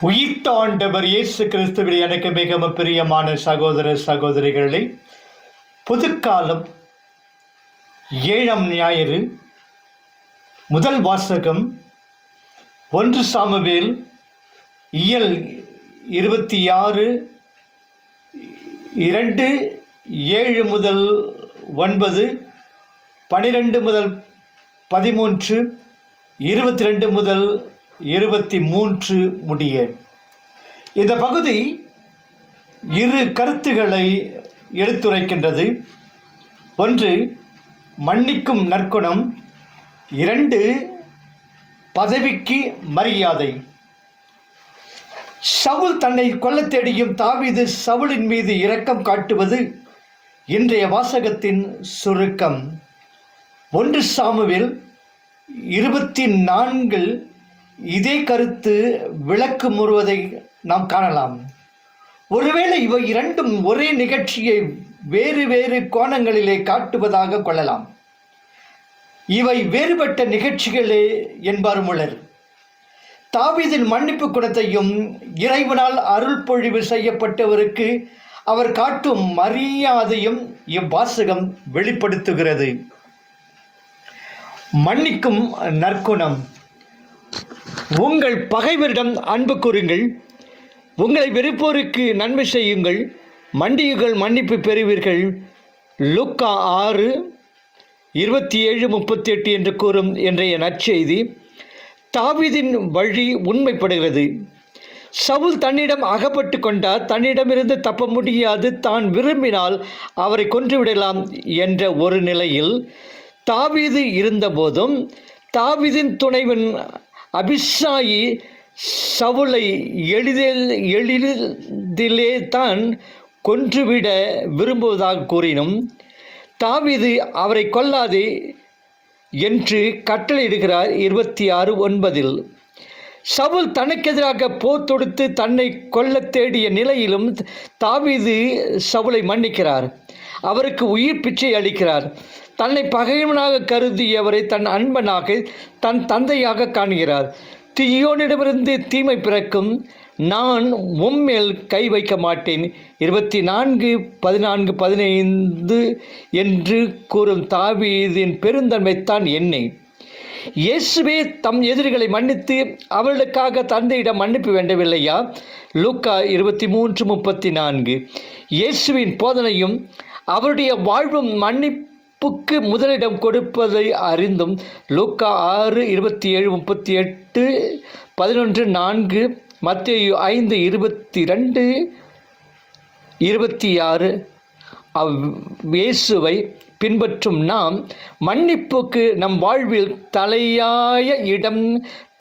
உயிர்த்தாண்டவர் இயேசு கிறிஸ்துவில் எனக்கு மிகவும் பிரியமான சகோதர சகோதரிகளை புதுக்காலம் ஏழாம் ஞாயிறு முதல் வாசகம் ஒன்று சாமுவேல் இயல் இருபத்தி ஆறு இரண்டு ஏழு முதல் ஒன்பது பனிரெண்டு முதல் பதிமூன்று இருபத்தி ரெண்டு முதல் இருபத்தி மூன்று முடிய இந்த பகுதி இரு கருத்துக்களை எடுத்துரைக்கின்றது. ஒன்று மன்னிக்கும் நற்குணம். இரண்டு பதவிக்கு மரியாதை. சவுல் தன்னை கொல்ல தேடியும் தாவிது சவுலின் மீது இரக்கம் காட்டுவது இன்றைய வாசகத்தின் சுருக்கம். ஒன்று சாமுவில் இருபத்தி நான்கில் இதே கருத்து விளக்கு முறுவதை நாம் காணலாம். ஒருவேளை இவை இரண்டும் ஒரே நிகழ்ச்சியை வேறு வேறு கோணங்களிலே காட்டுவதாக கொள்ளலாம். இவை வேறுபட்ட நிகழ்ச்சிகளே என்பார் முலர். தாவீதின் மன்னிப்பு குணத்தையும் இறைவனால் அருள் பொழிவு செய்யப்பட்டவருக்கு அவர் காட்டும் மரியாதையும் இவ்வாசகம் வெளிப்படுத்துகிறது. மன்னிக்கும் நற்குணம். உங்கள் பகைவரிடம் அன்பு கூறுங்கள். உங்களை வெறுப்போருக்கு நன்மை செய்யுங்கள். மண்டியுங்கள் மன்னிப்பு பெறுவீர்கள். லுக்கா ஆறு இருபத்தி ஏழு முப்பத்தி எட்டு என்று கூறும் இன்றைய நற்செய்தி. தாவிதின் வழி உண்மைப்படுகிறது. சவுல் தன்னிடம் அகப்பட்டு கொண்டார். தன்னிடமிருந்து தப்ப முடியாது. தான் விரும்பினால் அவரை கொன்றுவிடலாம் என்ற ஒரு நிலையில் தாவீது இருந்தபோதும் தாவீதின் துணைவன் அபிஷாயி சவுளை எளிதில் எளிதிலே தான் கொன்றுவிட விரும்புவதாக கூறினும் தாவிது அவரை கொல்லாதே என்று கட்டளையிடுகிறார் இருபத்தி ஆறு ஒன்பதில். சவுல் தனக்கெதிராக போர் தொடுத்து தன்னை கொல்ல தேடிய நிலையிலும் தாவிது சவுலை மன்னிக்கிறார். அவருக்கு உயிர் பிச்சை அளிக்கிறார். தன்னை பகைவனாக கருதியவரை தன் அன்பனாக தன் தந்தையாக காண்கிறார். தீயோனிடமிருந்து தீமை பிறக்கும் நான் உம்மேல் கை வைக்க மாட்டேன். இருபத்தி நான்கு பதினான்கு பதினைந்து என்று கூறும் தாவீதின் பெருந்தன்மைத்தான் என்னை. இயேசுவே தம் எதிரிகளை மன்னித்து அவர்களுக்காக தந்தையிடம் மன்னிப்பு வேண்டவில்லையா? லூக்கா இருபத்தி மூன்று முப்பத்தி நான்கு இயேசுவின் போதனையும் அவருடைய வாழ்வும் மன்னிப்பு புக்கு முதலிடம் கொடுப்பதை அறிந்தும் லூக்கா ஆறு இருபத்தி ஏழு முப்பத்தி எட்டு பதினொன்று நான்கு மத்திய ஐந்து இருபத்தி ரெண்டு இருபத்தி ஆறு அவ் இயேசுவை பின்பற்றும் நாம் மன்னிப்புக்கு நம் வாழ்வில் தலையாய இடம்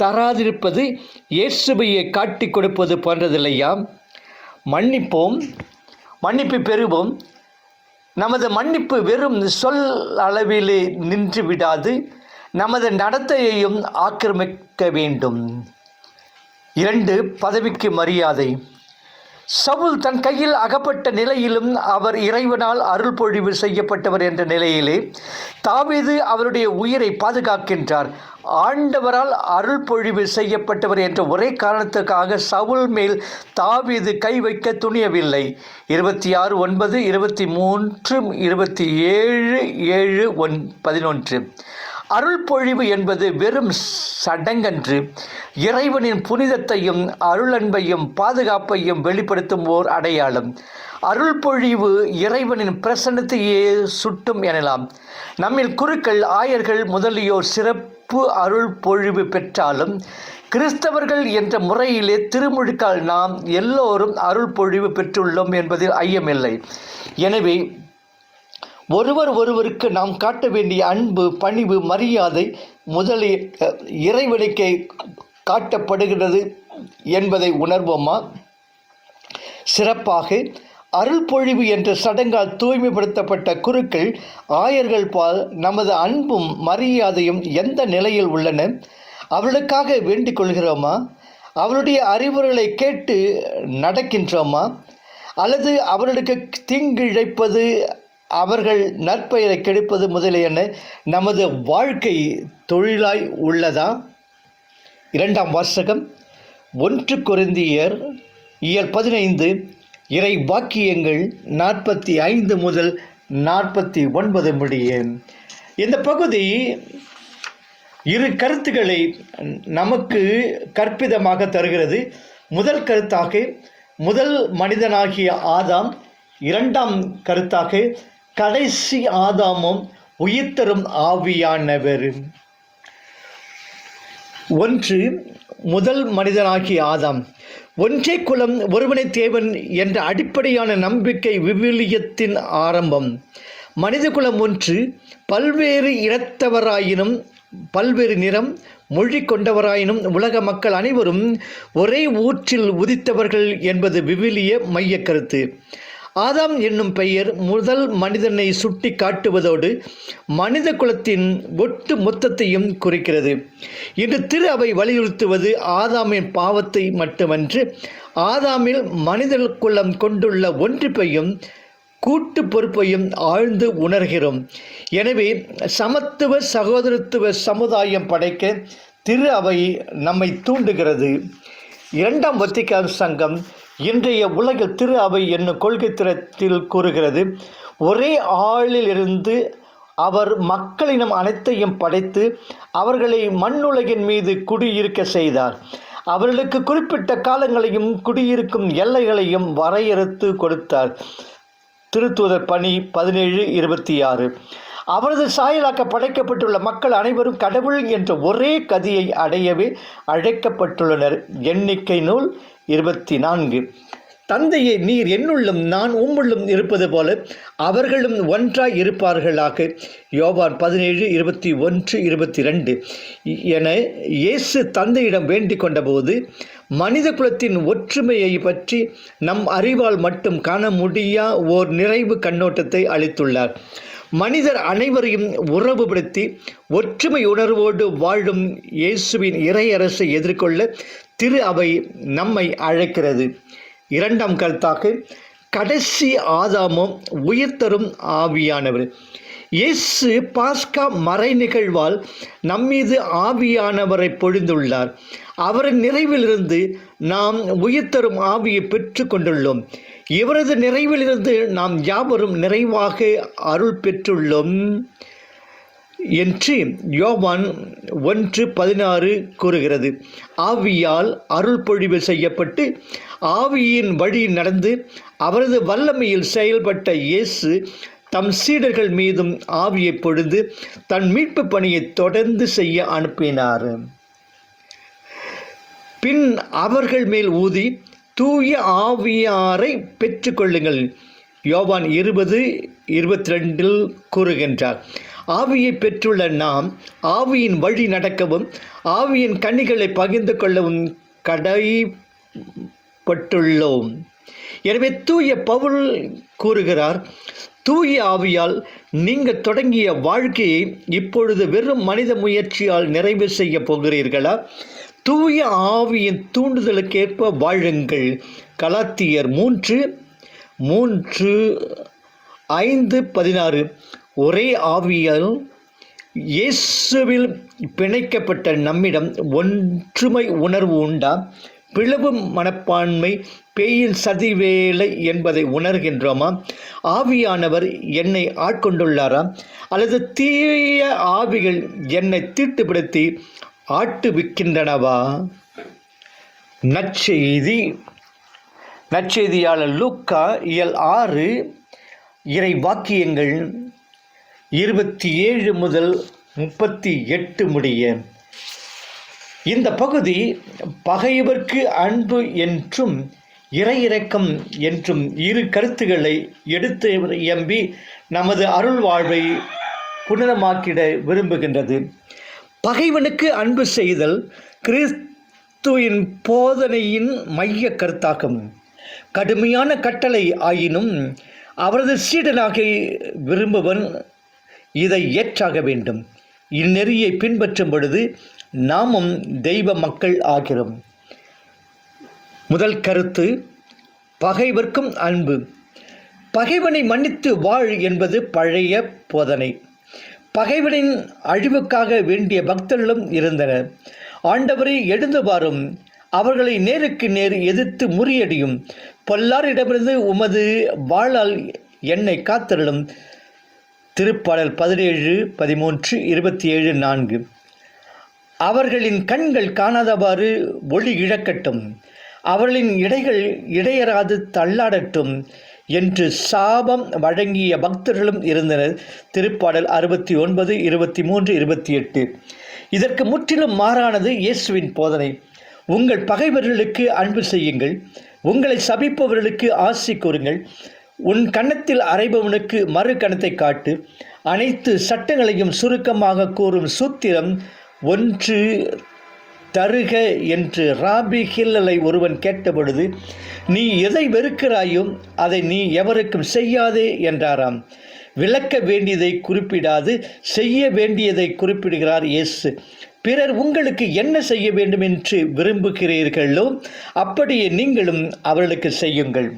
தராதிருப்பது இயேசுவையை காட்டி கொடுப்பது போன்றதில்லையா? மன்னிப்போம் மன்னிப்பு பெறுவோம் நமது மன்னிப்பு வெறும் சொல் அளவிலே நின்று விடாது. நமது நடத்தையையும் ஆக்கிரமிக்க வேண்டும். இரண்டு பதவிக்கு மரியாதை. சவுல் தன் கையில் அகப்பட்ட நிலையிலும் அவர் இறைவனால் அருள் பொழிவு செய்யப்பட்டவர் என்ற நிலையிலே தாவீது அவருடைய உயிரை பாதுகாக்கின்றார். ஆண்டவரால் அருள் பொழிவு செய்யப்பட்டவர் என்ற ஒரே காரணத்துக்காக சவுல் மேல் தாவீது கை வைக்க துணியவில்லை. இருபத்தி ஆறு ஒன்பது இருபத்தி மூன்று இருபத்தி ஏழு ஏழு ஒன் பதினொன்று. அருள் பொழிவு என்பது வெறும் சடங்கன்று இறைவனின் புனிதத்தையும் அருளன்பையும் பாதுகாப்பையும் வெளிப்படுத்தும் ஓர் அடையாளம். அருள் பொழிவு இறைவனின் பிரசன்னத்தையே சுட்டும் எனலாம். நம்மில் குருக்கள் ஆயர்கள் முதலியோர் சிறப்பு அருள் பொழிவு பெற்றாலும் கிறிஸ்தவர்கள் என்ற முறையிலே திருமுழுக்கால் நாம் எல்லோரும் அருள் பொழிவு பெற்றுள்ளோம் என்பதில் ஐயமில்லை. எனவே ஒருவர் ஒருவருக்கு நாம் காட்ட வேண்டிய அன்பு பணிவு மரியாதை முதலில் இறைவனுக்கே காட்டப்படுகிறது என்பதை உணர்வோமா? சிறப்பாக அருள்பொழிவு என்ற சடங்கால் தூய்மைப்படுத்தப்பட்ட குருக்கள் ஆயர்கள் பால் நமது அன்பும் மரியாதையும் எந்த நிலையில் உள்ளன? அவர்களுக்காக வேண்டிக் கொள்கிறோமா? அவருடைய அறிவுரைகளை கேட்டு நடக்கின்றோமா? அல்லது அவர்களுக்கு தீங்கிழைப்பது அவர்கள் நற்பெயரை கெடுப்பது முதலியன நமது வாழ்க்கை தொழிலாய் உள்ளதா? இரண்டாம் வாசகம் ஒன்று குறைந்தியர் இயல் பதினைந்து இறை வாக்கியங்கள் நாற்பத்தி ஐந்து முதல் நாற்பத்தி ஒன்பது முடிய இந்த பகுதி இரு கருத்துக்களை நமக்கு கற்பிதமாக தருகிறது. முதல் கருத்தாக முதல் மனிதனாகிய ஆதாம் இரண்டாம் கருத்தாக கடைசி ஆதாமும் உயிர்த்தரும் ஆவியானவர். ஒன்று முதல் மனிதனாகிய ஆதாம். ஒன்றே குலம் ஒருவனை தேவன் என்ற அடிப்படையான நம்பிக்கை விவிலியத்தின் ஆரம்பம். மனித குலம் ஒன்று பல்வேறு இனத்தவராயினும் பல்வேறு நிறம் மொழி கொண்டவராயினும் உலக மக்கள் அனைவரும் ஒரே ஊற்றில் உதித்தவர்கள் என்பது விவிலிய மையக் கருத்து. ஆதாம் என்னும் பெயர் முதல் மனிதனை சுட்டி காட்டுவதோடு மனித குலத்தின் ஒட்டு மொத்தத்தையும் குறிக்கிறது. இன்று திரு அவை வலியுறுத்துவது ஆதாமின் பாவத்தை மட்டுமன்று ஆதாமில் மனித குலம் கொண்டுள்ள ஒன்றிப்பையும் கூட்டு பொறுப்பையும் ஆழ்ந்து உணர்கிறோம். எனவே சமத்துவ சகோதரத்துவ சமுதாயம் படைக்க திரு அவை நம்மை தூண்டுகிறது. இரண்டாம் வத்திக்கான் சங்கம் இன்றைய உலகில் திரு அவை என்னும் கொள்கை திறத்தில் கூறுகிறது ஒரே ஆளிலிருந்து அவர் மக்களினம் அனைத்தையும் படைத்து அவர்களை மண்ணுலகின் மீது குடியிருக்க செய்தார். அவர்களுக்கு குறிப்பிட்ட காலங்களையும் குடியிருக்கும் எல்லைகளையும் வரையறுத்து கொடுத்தார். திருத்தூதர் பணி பதினேழு இருபத்தி ஆறு அவரது சாயலாக்க படைக்கப்பட்டுள்ள மக்கள் அனைவரும் கடவுள் என்ற ஒரே கதியை அடையவே அழைக்கப்பட்டுள்ளனர். எண்ணிக்கை நூல் இருபத்தி நான்கு. தந்தையே நீர் என்னுள்ளும் நான் உம்முள்ளும் இருப்பது போல அவர்களும் ஒன்றாய் இருப்பார்களாக. யோபான் பதினேழு இருபத்தி ஒன்று இருபத்தி ரெண்டு என இயேசு தந்தையிடம் வேண்டிக் கொண்டபோது மனித குலத்தின் ஒற்றுமையை பற்றி நம் அறிவால் மட்டும் காண முடியா ஓர் நிறைவு கண்ணோட்டத்தை அளித்துள்ளார். மனிதர் அனைவரையும் உறவுபடுத்தி ஒற்றுமை உணர்வோடு வாழும் இயேசுவின் இறையரசை எதிர்கொள்ள திரு அவை நம்மை அழைக்கிறது. இரண்டாம் கருத்தாக கடைசி ஆதாமும் உயிர்த்தரும் ஆவியானவர். இயேசு பாஸ்கா மறை நிகழ்வால் நம்மீது ஆவியானவரை பொழிந்துள்ளார். அவரின் நிறைவிலிருந்து நாம் உயிர்த்தரும் ஆவியை பெற்று கொண்டுள்ளோம். இவரது நிறைவிலிருந்து நாம் யாவரும் நிறைவாக அருள் பெற்றுள்ளோம். என்று யோவான் ஒன்று பதினாறு கூறுகிறது. ஆவியால் அருள் பொழிவு செய்யப்பட்டு ஆவியின் வழி நடந்து அவரது வல்லமையில் செயல்பட்ட இயேசு தம் சீடர்கள் மீதும் ஆவியை பொழுது தன் மீட்பு பணியை தொடர்ந்து செய்ய அனுப்பினார். பின் அவர்கள் மேல் ஊதி தூய ஆவியாரை பெற்றுக்கொள்ளுங்கள். யோவான் இருபது இருபத்தி ரெண்டில் கூறுகின்றார். ஆவியை பெற்றுள்ள நாம் ஆவியின் வழி நடக்கவும் ஆவியின் கனிகளை பகிர்ந்து கொள்ளவும் கடைப்பட்டுள்ளோம். எனவே தூய பவுல் கூறுகிறார் தூய ஆவியால் நீங்கள் தொடங்கிய வாழ்க்கையை இப்பொழுது வெறும் மனித முயற்சியால் நிறைவு செய்ய போகிறீர்களா? தூய ஆவியின் தூண்டுதலுக்கேற்ப வாழுங்கள். கலாத்தியர் மூன்று மூன்று ஐந்து பதினாறு. ஒரே ஆவியால் இயேசுவில் பிணைக்கப்பட்ட நம்மிடம் ஒன்றுமை உணர்வு உண்டா? பிளவு மனப்பான்மை பேயின் சதிவேலை என்பதை உணர்கின்றோமா? ஆவியானவர் என்னை ஆட்கொண்டுள்ளாரா? அல்லது தீய ஆவிகள் என்னை தீட்டுப்படுத்தி ஆட்டுவிக்கின்றனவா? நற்செய்தி. நற்செய்தியாளர் லூக்கா இயல் ஆறு இறை வாக்கியங்கள் இருபத்தி ஏழு முதல் முப்பத்தி எட்டு முடிய. இந்த பகுதி பகைவர்க்கு அன்பு என்றும் இறையிறக்கம் என்றும் இரு கருத்துக்களை எடுத்து எம்பி நமது அருள் வாழ்வை புனிதமாக்கிட விரும்புகின்றது. பகைவனுக்கு அன்பு செய்தல் கிறிஸ்துவின் போதனையின் மைய கருத்தாகும். கடுமையான கட்டளை ஆயினும் அவரது சீடனாக விரும்புவன் இதை ஏற்றாக வேண்டும். இந்நெறியை பின்பற்றும் பொழுது நாமும் தெய்வ மக்கள் ஆகிறோம். முதல் கருத்து பகைவர்க்கும் அன்பு. பகைவனை மன்னித்து வாழ் என்பது பழைய போதனை. பகைவனின் அழிவுக்காக வேண்டிய பக்தர்களும் இருந்தனர். ஆண்டவரை எழுந்துவாரும் அவர்களை நேருக்கு நேர் எதிர்த்து முறியடியும். பொல்லாரிடமிருந்து உமது வாளால் என்னை காத்தருளும். திருப்பாடல் பதினேழு பதிமூன்று இருபத்தி ஏழு நான்கு. அவர்களின் கண்கள் காணாதவாறு ஒளி இழக்கட்டும். அவர்களின் இடைகள் இடையராது தள்ளாடட்டும் என்று சாபம் வழங்கிய பக்தர்களும் இருந்தனர். திருப்பாடல் அறுபத்தி ஒன்பது இருபத்தி மூன்று இருபத்தி எட்டு இதற்கு முற்றிலும் மாறானது இயேசுவின் போதனை. உங்கள் பகைவர்களுக்கு அன்பு செய்யுங்கள். உங்களை சபிப்பவர்களுக்கு ஆசி கூறுங்கள். உன் கன்னத்தில் அறைபவனுக்கு மறு கணத்தை காட்டு. அனைத்து சட்டங்களையும் சுருக்கமாக கூறும் சூத்திரம் ஒன்று தருக என்று ராபி ஹில்லலை ஒருவன் கேட்டபொழுது நீ எதை வெறுக்கிறாயோ அதை நீ எவருக்கும் செய்யாதே என்றாராம். விளக்க வேண்டியதை குறிப்பிடாது செய்ய வேண்டியதை குறிப்பிடுகிறார் இயேசு. பிறர் உங்களுக்கு என்ன செய்ய வேண்டும் என்று விரும்புகிறீர்களோ அப்படியே நீங்களும் அவர்களுக்கு செய்யுங்கள்.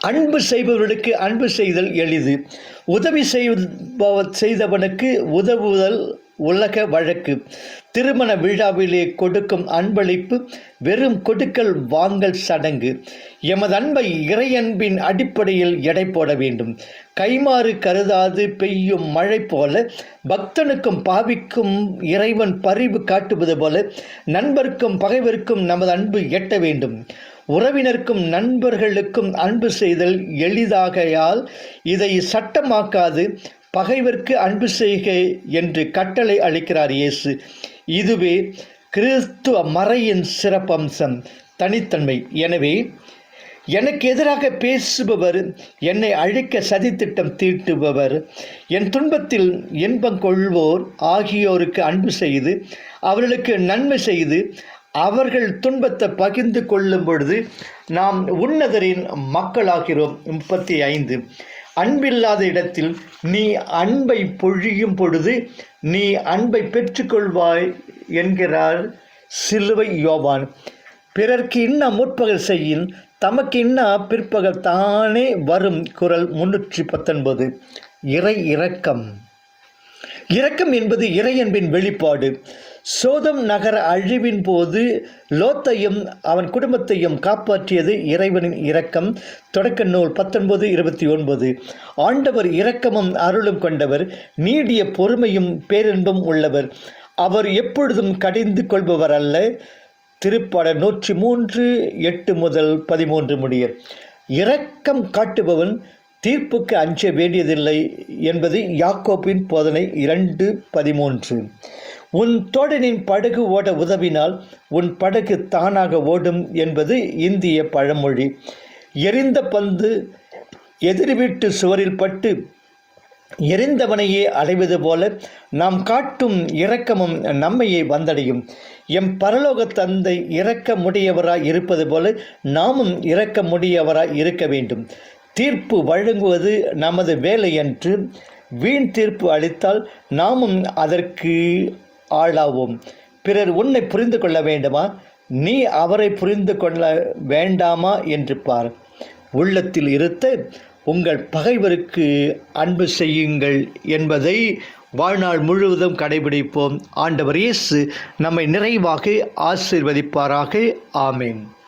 அன்பு செய்பவர்களுக்கு அன்பு செய்தல் எளிது. உதவி செய்தவனுக்கு உதவுதல் உலக வழக்கு. திருமண விழாவிலே கொடுக்கும் அன்பளிப்பு வெறும் கொடுக்கல் வாங்கல் சடங்கு. எமது அன்பை இறையன்பின் அடிப்படையில் எடை போட வேண்டும். கைமாறு கருதாது பெய்யும் மழை போல பக்தனுக்கும் பாவிக்கும் இறைவன் பரிவு காட்டுவது போல நண்பருக்கும் பகைவருக்கும் நமது அன்பு எட்ட வேண்டும். உறவினருக்கும் நண்பர்களுக்கும் அன்பு செய்தல் எளிதாகையால் இதை சட்டமாக்காது பகைவர்க்கு அன்பு செய்க என்று கட்டளை அளிக்கிறார் இயேசு. இதுவே கிறிஸ்துவ மறையின் சிறப்பம்சம் தனித்தன்மை. எனவே எனக்கு எதிராக பேசுபவர் என்னை அழிக்க சதித்திட்டம் தீட்டுபவர் என் துன்பத்தில் இன்பம் கொள்வோர் ஆகியோருக்கு அன்பு செய்து அவர்களுக்கு நன்மை செய்து அவர்கள் துன்பத்தை பகிர்ந்து கொள்ளும் பொழுது நாம் உன்னதரின் மக்களாகிறோம். முப்பத்தி ஐந்து அன்பில்லாத இடத்தில் நீ அன்பை பொழியும் பொழுது நீ அன்பை பெற்றுக்கொள்வாய் என்கிறார் சிலுவை யோவான். பிறர்க்கு இன்ன முற்பகல் செய்யின் தமக்கு இன்ன பிற்பகல் தானே வரும் குரல் முன்னூற்றி பத்தொன்பது இறை இரக்கம். இரக்கம் என்பது இறையன்பின் வெளிப்பாடு. சோதம் நகர அழிவின் போது லோத்தையும் அவன் குடும்பத்தையும் காப்பாற்றியது இறைவனின் இரக்கம். தொடக்க நூல் பத்தொன்பது இருபத்தி ஒன்பது. ஆண்டவர் இரக்கமும் அருளும் கொண்டவர் நீடிய பொறுமையும் பேரின்பும் உள்ளவர். அவர் எப்பொழுதும் கடிந்து கொள்பவர் அல்ல. திருப்பட நூற்றி மூன்று எட்டு முதல் பதிமூன்று முடிய. இரக்கம் காட்டுபவன் தீர்ப்புக்கு அஞ்ச வேண்டியதில்லை என்பது யாக்கோப்பின் போதனை இரண்டு பதிமூன்று. உன் தோழனின் படகு ஓட உதவினால் உன் படகு தானாக ஓடும் என்பது இந்திய பழமொழி. எரிந்த பந்து எதிர் வீட்டு சுவரில் பட்டு எரிந்தவனையே அடைவது போல நாம் காட்டும் இரக்கமும் நம்மையே வந்தடையும். எம் பரலோக தந்தை இறக்க முடியவராய் இருப்பது போல நாமும் இறக்க முடியவராய் இருக்க வேண்டும். தீர்ப்பு வழங்குவது நமது வேலை என்று வீண் தீர்ப்பு அளித்தால் நாமும் அதற்கு ஆளாவோம். பிறர் உன்னை புரிந்து கொள்ள வேண்டுமா? நீ அவரை புரிந்து கொள்ள வேண்டாமா? என்று பார். உள்ளத்தில் இருத்து உங்கள் பகைவருக்கு அன்பு செய்யுங்கள் என்பதை வாழ்நாள் முழுவதும் கடைபிடிப்போம். ஆண்டவர் இயேசு நம்மை நிறைவாக ஆசீர்வதிப்பாராக. ஆமேன்.